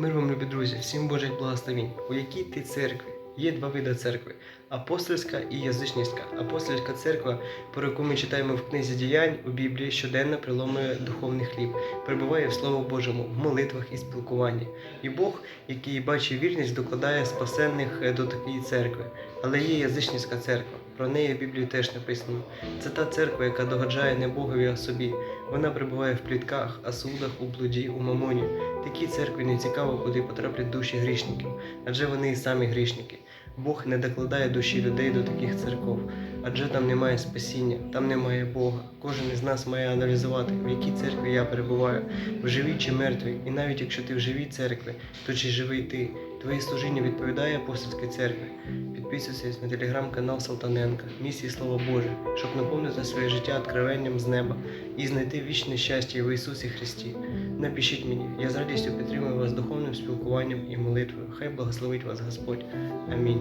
Мир вам, любі друзі, всім Божих благословінь. У якій ти церкві? Є два види церкви: апостольська і язичницька. Апостольська церква, про яку ми читаємо в книзі діянь у Біблії, щоденно приломує духовний хліб, перебуває в Слово Божому, в молитвах і спілкуванні. І Бог, який бачить вірність, докладає спасенних е, до такої церкви. Але є язичницька церква. Про неї в Біблії теж написано. Це та церква, яка догоджає не Богові, а собі. Вона перебуває в плітках, асудах, у блуді, у мамоні. Такій церкві не цікаво, куди потраплять душі грішників, адже вони і самі грішники. Бог не докладає душі людей до таких церков, адже там немає спасіння, там немає Бога. Кожен із нас має аналізувати, в якій церкві я перебуваю, в живій чи мертвій. І навіть якщо ти в живій церкві, то чи живий ти? Твоє служіння відповідає апостольській церкві. Підписуйтесь на телеграм-канал Салтаненка, місії Слово Боже, щоб наповнити своє життя откровенням з неба і знайти вічне щастя в Ісусі Христі. Напишіть мені, я з радістю підтримую вас духовним спілкуванням і молитвою. Хай благословить вас Господь. Амінь.